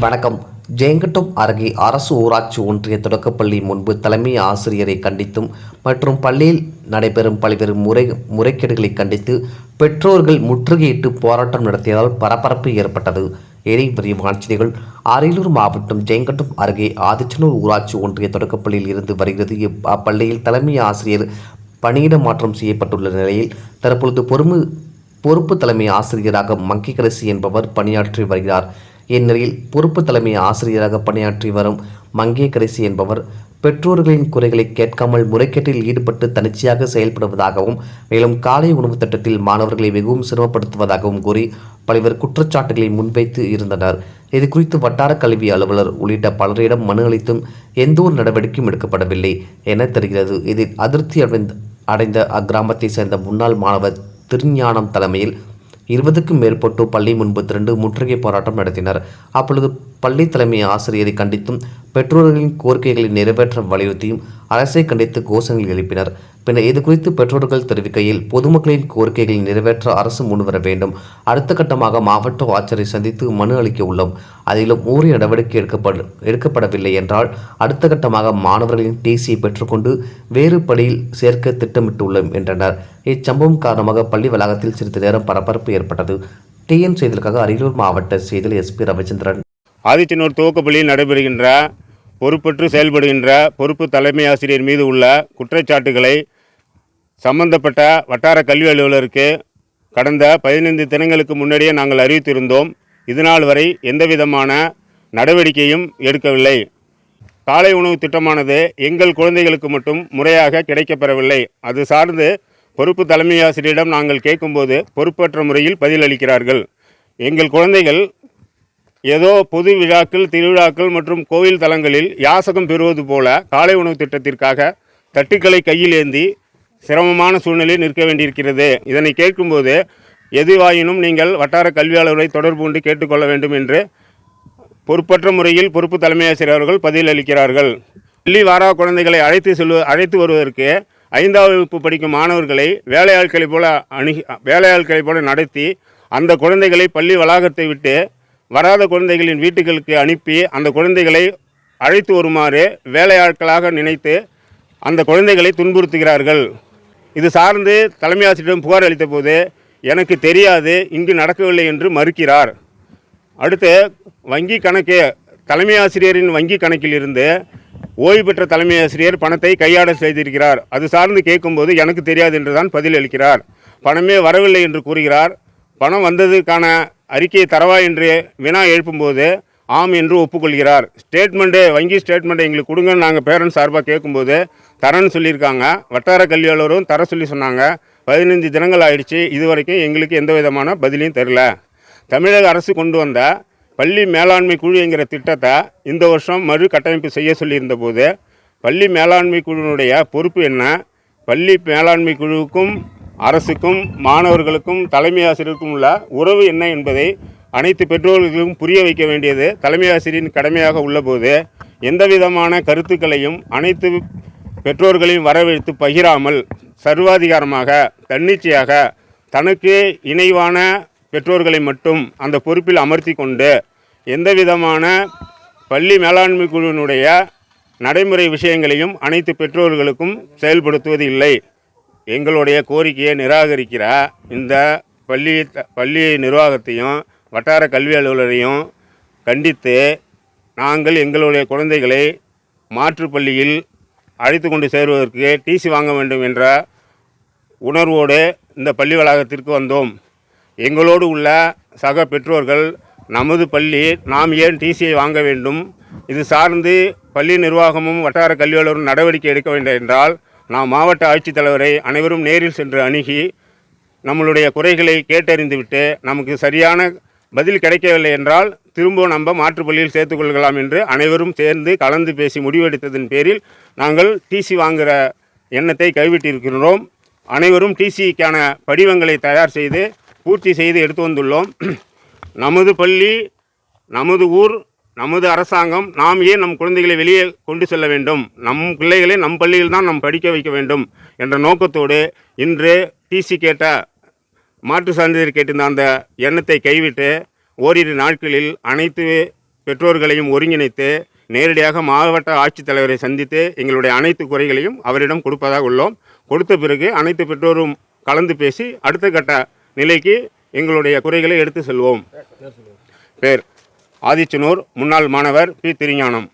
வணக்கம். ஜெயங்கட்டம் அருகே அரசு ஊராட்சி ஒன்றிய தொடக்கப்பள்ளி முன்பு தலைமை ஆசிரியரை கண்டித்தும் மற்றும் பள்ளியில் நடைபெறும் பல்வேறு முறை முறைகேடுகளை கண்டித்து பெற்றோர்கள் முற்றுகையிட்டு போராட்டம் நடத்தியதால் பரபரப்பு ஏற்பட்டது. இனி விரிவான செய்திகள். அரியலூர் மாவட்டம் ஜெயங்கட்டம் அருகே ஆதிச்சனூர் ஊராட்சி ஒன்றிய தொடக்கப்பள்ளியில் இருந்து வருகிறது. இப்- அப்பள்ளியில் தலைமை ஆசிரியர் பணியிட மாற்றம் செய்யப்பட்டுள்ள நிலையில் தற்பொழுது பொறுப்பு பொறுப்பு தலைமை ஆசிரியராக மங்கிகரசி என்பவர் பணியாற்றி வருகிறார். இந்நிலையில் பொறுப்பு தலைமை ஆசிரியராக பணியாற்றி வரும் மங்கேகரசி என்பவர் பெற்றோர்களின் குறைகளை கேட்காமல் முறைகேட்டில் ஈடுபட்டு தனிச்சையாக செயல்படுவதாகவும் மேலும் காலை உணவு திட்டத்தில் மாணவர்களை மிகவும் சிரமப்படுத்துவதாகவும் கூறி பல்வேறு குற்றச்சாட்டுகளை முன்வைத்து இருந்தனர். இது குறித்து வட்டார கல்வி அலுவலர் உள்ளிட்ட பலரிடம் மனு அளித்தும் எந்த ஒரு நடவடிக்கையும் எடுக்கப்படவில்லை என தெரிகிறது. இதில் அதிருப்தி அடைந்த அடைந்த அக்கிராமத்தை சேர்ந்த முன்னாள் மாணவர் திருஞானம் தலைமையில் இருபதுக்கும் மேற்பட்டோர் பள்ளி முன்பு திரண்டு முற்றுகை போராட்டம் நடத்தினர். அப்பொழுது பள்ளி தலைமை ஆசிரியரை கண்டித்தும் பெற்றோர்களின் கோரிக்கைகளை நிறைவேற்ற வலியுறுத்தியும் அரசை கண்டித்து கோஷங்கள் எழுப்பினர். பின்னர் இது குறித்து பெற்றோர்கள் தெரிவிக்கையில் பொதுமக்களின் கோரிக்கைகளை நிறைவேற்ற அரசு முன்வர வேண்டும். அடுத்த கட்டமாக மாவட்ட ஆட்சியரை சந்தித்து மனு அளிக்க உள்ளோம். அதிலும் உரிய நடவடிக்கை எடுக்கப்பட எடுக்கப்படவில்லை என்றால் அடுத்த கட்டமாக மாணவர்களின் டிசியை பெற்றுக்கொண்டு வேறு பணியில் சேர்க்க திட்டமிட்டுள்ளோம் என்றனர். இச்சம்பவம் காரணமாக பள்ளி வளாகத்தில் சிறிது நேரம் பரபரப்பு ஏற்பட்டது. டிஎன் செய்திகளுக்காக அரியலூர் மாவட்ட செய்தியில் எஸ்பி ரவிச்சந்திரன். ஆதிச்சனூர் துவக்கப்பள்ளியில் நடைபெறுகின்ற பொறுப்பற்று செயல்படுகின்ற பொறுப்பு தலைமை ஆசிரியர் மீது உள்ள குற்றச்சாட்டுகளை சம்பந்தப்பட்ட வட்டார கல்வி அலுவலருக்கு கடந்த பதினைந்து தினங்களுக்கு முன்னாடியே நாங்கள் அறிவித்திருந்தோம். இதுநாள் வரை எந்தவிதமான நடவடிக்கையும் எடுக்கவில்லை. காலை உணவு திட்டமானது எங்கள் குழந்தைகளுக்கு மட்டும் முறையாக கிடைக்கப்பெறவில்லை. அது சார்ந்து பொறுப்பு தலைமை ஆசிரியரிடம் நாங்கள் கேட்கும்போது பொறுப்பற்ற முறையில் பதிலளிக்கிறார்கள். எங்கள் குழந்தைகள் ஏதோ பொது விழாக்கள் திருவிழாக்கள் மற்றும் கோயில் தலங்களில் யாசகம் பெறுவது போல காலை உணவு திட்டத்திற்காக தட்டுக்களை கையில் ஏந்தி சிரமமான சூழ்நிலையில் நிற்க வேண்டியிருக்கிறது. இதனை கேட்கும்போது எதுவாயினும் நீங்கள் வட்டார கல்வியாளரை தொடர்பு கொண்டு கேட்டுக்கொள்ள வேண்டும் என்று பொறுப்பற்ற முறையில் பொறுப்பு தலைமை ஆசிரியர் அவர்கள் பதிலளிக்கிறார்கள். பள்ளி வாரா குழந்தைகளை அழைத்து செல்வ அழைத்து வருவதற்கு ஐந்தாவது வகுப்பு படிக்கும் மாணவர்களை வேலையாட்களை போல அணுகி வேலையாட்களை போல நடத்தி அந்த குழந்தைகளை பள்ளி வளாகத்தை விட்டு வராத குழந்தைகளின் வீட்டுகளுக்கு அனுப்பி அந்த குழந்தைகளை அழைத்து வருமாறு வேலையாட்களாக நினைத்து அந்த குழந்தைகளை துன்புறுத்துகிறார்கள். இது சார்ந்து தலைமை ஆசிரியரிடம் புகார் அளித்த போது எனக்கு தெரியாது இங்கு நடக்கவில்லை என்று மறுக்கிறார். அடுத்து வங்கி கணக்கு தலைமை ஆசிரியரின் வங்கி கணக்கிலிருந்து ஓய்வு பெற்ற தலைமை ஆசிரியர் பணத்தை கையாட செய்திருக்கிறார். அது சார்ந்து கேட்கும்போது எனக்கு தெரியாது என்று தான் பதில் அளிக்கிறார். பணமே வரவில்லை என்று கூறுகிறார். பணம் வந்ததுக்கான அறிக்கையை தரவா என்று வினா எழுப்பும்போது ஆம் என்று ஒப்புக்கொள்கிறார். ஸ்டேட்மெண்ட்டு வங்கி ஸ்டேட்மெண்ட்டை எங்களுக்கு கொடுங்கன்னு நாங்கள் பேரண்ட்ஸ் சார்பாக கேட்கும்போது தரேன்னு சொல்லியிருக்காங்க. வட்டார கல்வி அலுவலரும் தர சொல்லி சொன்னாங்க. பதினஞ்சு தினங்கள் ஆயிடுச்சு. இது வரைக்கும் எங்களுக்கு எந்த விதமான பதிலையும் தெரில. தமிழக அரசு கொண்டு வந்த பள்ளி மேலாண்மை குழு என்கிற திட்டத்தை இந்த வருஷம் மறு கட்டமைப்பு செய்ய சொல்லியிருந்த போது பள்ளி மேலாண்மை குழுவினுடைய பொறுப்பு என்ன? பள்ளி மேலாண்மை குழுவுக்கும் அரசுக்கும் மாணவர்களுக்கும் தலைமை ஆசிரியருக்கும் உள்ள உறவு என்ன என்பதை அனைத்து பெற்றோர்களுக்கும் புரிய வைக்க வேண்டியது தலைமை ஆசிரியரின் கடமையாக உள்ளபோது எந்த விதமான கருத்துக்களையும் அனைத்து பெற்றோர்களையும் வரவழைத்து பகிராமல் சர்வாதிகாரமாக தன்னிச்சையாக தனக்கு இணைவான பெற்றோர்களை மட்டும் அந்த பொறுப்பில் அமர்த்தி கொண்டு எந்த விதமான பள்ளி மேலாண்மை குழுவினுடைய நடைமுறை விஷயங்களையும் அனைத்து பெற்றோர்களுக்கும் செயல்படுத்துவது இல்லை. எங்களுடைய கோரிக்கையை நிராகரிக்கிற இந்த பள்ளி பள்ளி நிர்வாகத்தையும் வட்டார கல்வி அலுவலரையும் கண்டித்து நாங்கள் எங்களுடைய குழந்தைகளை மாற்றுப் பள்ளியில் அழைத்து கொண்டு சேருவதற்கு டிசி வாங்க வேண்டும் என்ற உணர்வோடு இந்த பள்ளி வளாகத்திற்கு வந்தோம். எங்களோடு உள்ள சக பெற்றோர்கள் நமது பள்ளி நாம் ஏன் டிசியை வாங்க வேண்டும்? இது சார்ந்து பள்ளி நிர்வாகமும் வட்டார கல்வியாளரும் நடவடிக்கை எடுக்க வேண்டும் என்றால் நாம் மாவட்ட ஆட்சித்தலைவரை அனைவரும் நேரில் சென்று அணுகி நம்மளுடைய குறைகளை கேட்டறிந்துவிட்டு நமக்கு சரியான பதில் கிடைக்கவில்லை என்றால் திரும்ப நம்ம மாற்றுப் பள்ளியில் சேர்த்துக்கொள்ளலாம் என்று அனைவரும் சேர்ந்து கலந்து பேசி முடிவெடுத்ததன் பேரில் நாங்கள் டிசி வாங்குகிற எண்ணத்தை கைவிட்டிருக்கிறோம். அனைவரும் டிசிக்கான படிவங்களை தயார் செய்து பூர்த்தி செய்து எடுத்து வந்துள்ளோம். நமது பள்ளி நமது ஊர் நமது அரசாங்கம் நாம் ஏன் நம் குழந்தைகளை வெளியே கொண்டு செல்ல வேண்டும்? நம் பிள்ளைகளை நம் பள்ளியில் தான் நாம் படிக்க வைக்க வேண்டும் என்ற நோக்கத்தோடு இன்று டிசி கேட்ட மாற்று சான்றிதழ் கேட்டிருந்த அந்த எண்ணத்தை கைவிட்டு ஓரிரு நாட்களில் அனைத்து பெற்றோர்களையும் ஒருங்கிணைத்து நேரடியாக மாவட்ட ஆட்சித்தலைவரை சந்தித்து எங்களுடைய அனைத்து குறைகளையும் அவரிடம் கொடுப்பதாக உள்ளோம். கொடுத்த பிறகு அனைத்து பெற்றோரும் கலந்து பேசி அடுத்த கட்ட நிலைக்கு எங்களுடைய குறைகளை எடுத்து செல்வோம். பேர் ஆதிச்சனூர் முன்னாள் மாணவர் பி. திருஞானம்.